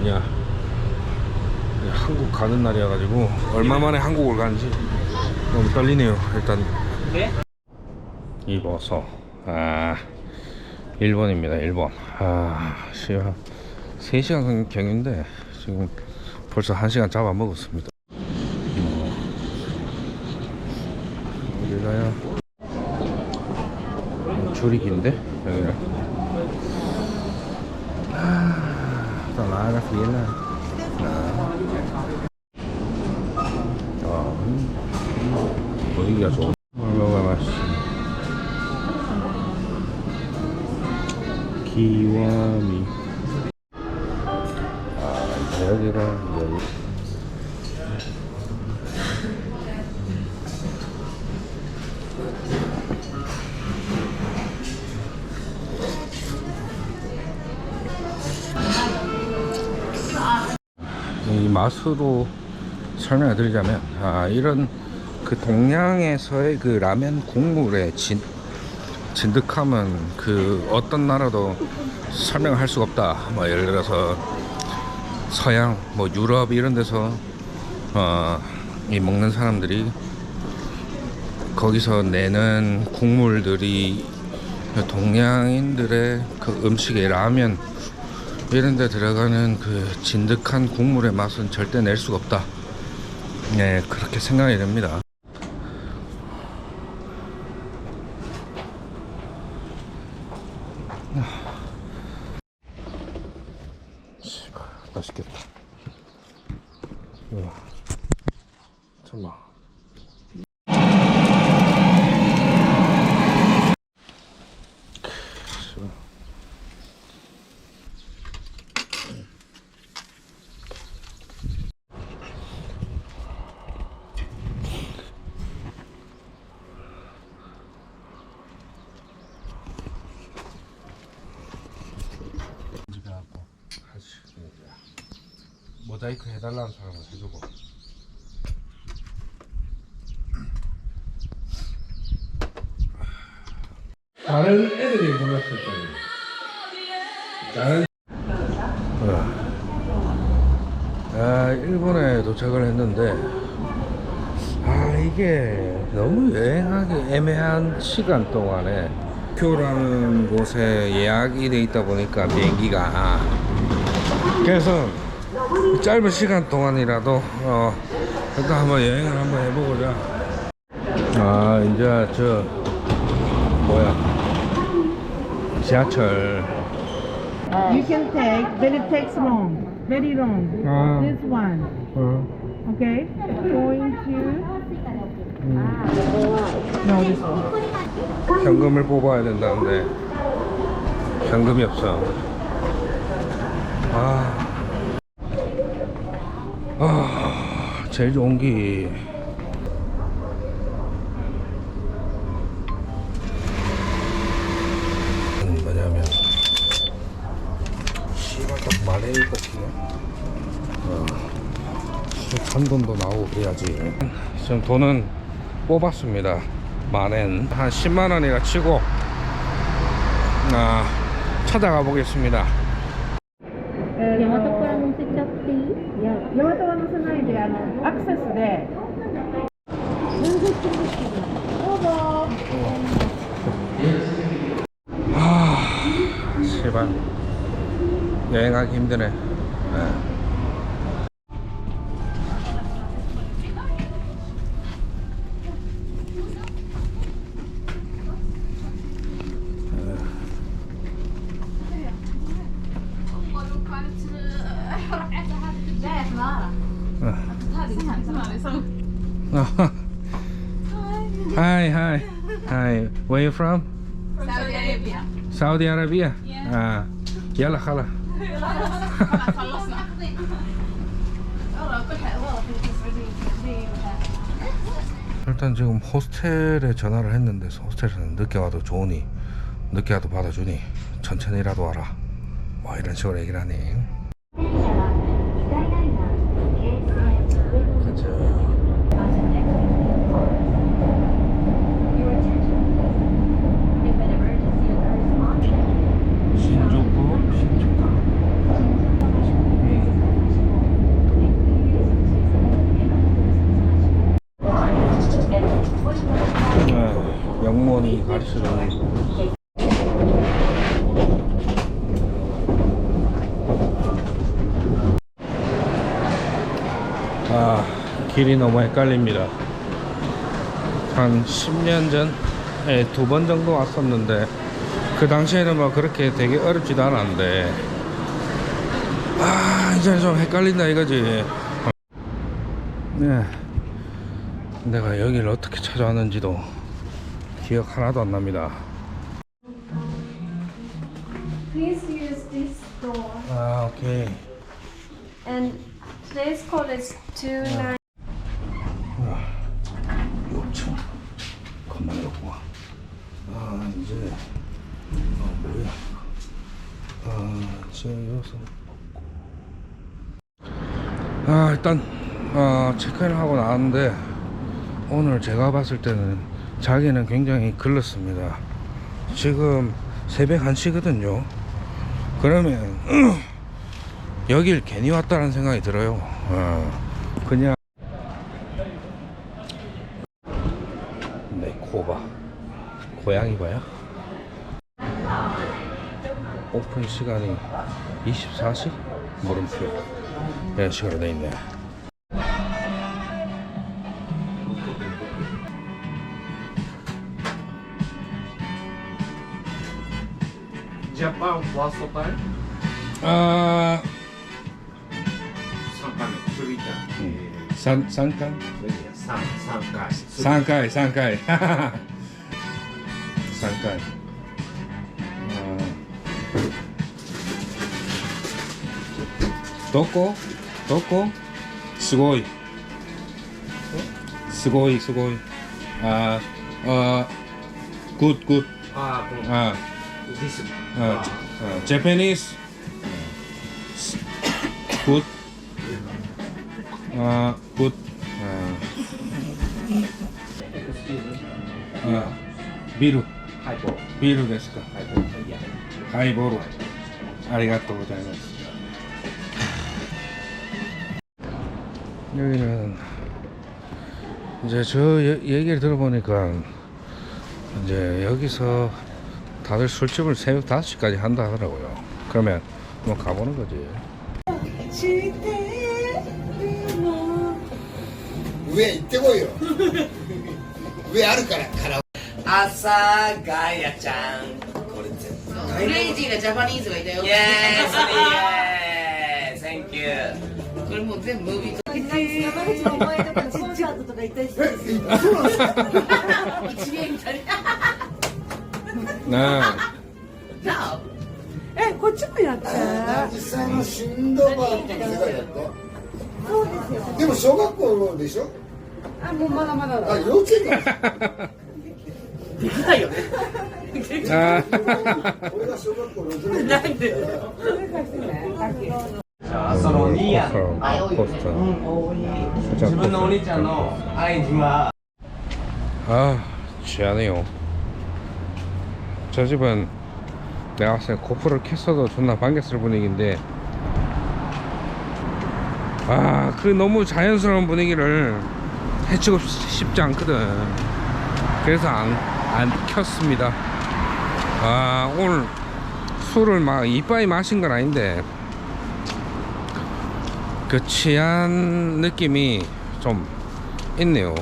네, 한국 가는 날이어가지고 얼마 만에 한국을 가는지 너무 떨리네요 일단. 입어서. 아 일본입니다 일본. 아 시간 3시간 경인데 지금 벌써 1시간 잡아먹었습니다. 어, 어디 가야 어, 줄이 긴데 여기는 아, 또 나가 phía này 어, 분위기가 좋은 얼마나 맛있어 기와미 아 여기가 여기 맛으로 설명을 드리자면 아, 이런 그 동양에서의 그 라면 국물의 진, 진득함은 그 어떤 나라도 설명할 수가 없다. 뭐 예를 들어서 서양, 뭐 유럽 이런 데서 어, 이 먹는 사람들이 거기서 내는 국물들이 동양인들의 그 음식의 라면 이런 데 들어가는 그 진득한 국물의 맛은 절대 낼 수가 없다. 네, 그렇게 생각이 됩니다. 맛있겠다. 우와. 잠깐만. 씨발. 집에 갖고 같이 모자이크 해달라는 사람을 해주고. 다른 애들이 몰랐을 때 나는 아 일본에 도착을 했는데 아 이게 너무 여행하기 애매한 시간 동안에 도쿄라는 곳에 예약이 돼 있다 보니까 비행기가. 그래서 짧은 시간 동안이라도 어 일단 한번 여행을 한번 해보고자 아 이제 저 뭐야 지하철 You can take, but it takes long, very long. Ah. This one, 어, okay? Going to. No, this one. 현금을 뽑아야 된다는데 현금이 없어. 아, 아 제일 좋은 게 음, 뭐냐면 씨발 딱 만에 뽑히네. 어, 한 돈도 나오고 그래야지. 지금 돈은 뽑았습니다. 만엔 한 10만 원이라 치고 아, 찾아가 보겠습니다. 여행하기 힘드네 네. hi, hi, hi. Where you from? Saudi Arabia. Saudi Arabia. Yeah. Ah, yalla. 일단 지금 호스텔에 전화를 했는데 호스텔에서는 늦게 와도 좋으니 늦게 와도 받아주니 천천히라도 와라. 뭐 이런 식으로 얘기를 하네 길이 너무 헷갈립니다. 한 10년 전에 두 번 정도 왔었는데 그 당시에는 뭐 그렇게 되게 어렵지도 않았는데 아 이제 좀 헷갈린다 이거지. 네. 내가 여기를 어떻게 찾아왔는지도 기억 하나도 안 납니다. Please use this door. 아 오케이. And today's code is 29. 6층 겁나 높구만 아 이제 아 뭐야 아 이제 여기서 아 일단 아 체크인을 하고 나왔는데 오늘 제가 봤을 때는 자기는 굉장히 글렀습니다 지금 새벽 1시거든요 그러면 여길 괜히 왔다는 생각이 들어요 어, 그냥 네, 코바. 고양이 봐요. 오픈 시간이 24시? 물음표. 이런 식으로 돼 있네. Japão, qual soltar? Ah... Uh... 3回目、それいた。3, 3回 ?3、3回。3回、3回。3回。どこどこすごい。すごい、すごい。ああ、グッド、グッド。ああ、です。 어, 어, 제페니스. 굿. 아, 굿. 아. 아, 비루. はい、こう。ビールですかはい、こう。いや。ハイボールありがとうございます여기는 이제 저 여- 얘기를 들어보니까 이제 여기서 다들 술집을 새벽 5시까지 한다 하더라고요. 그러면 뭐 가보는 거지. 왜 이때고요? 왜 아르까라 가라? 아사가야짱. 크레이지가 자파니즈가 있대요. 예, 예, 땡큐. 그럼 어때? 무비 좀 진짜 아들 집에 있잖아. え。こっちもやって。実際の振動バーって世界って。そうですよ。でも小学校でしょ？あもうまだまだだ。あ幼稚園だできないよね。俺が小学校6年なんで？そのお兄やん自分のお兄ちゃんの愛人は。ああ知らねえよ。 저 집은 내가 봤을 때 고프를 켰어도 존나 반겼을 분위기인데 아 그 너무 자연스러운 분위기를 해치고 싶- 싶지 않거든. 그래서 안, 안 켰습니다. 아 오늘 술을 막 이빠이 마신 건 아닌데 그 취한 느낌이 좀 있네요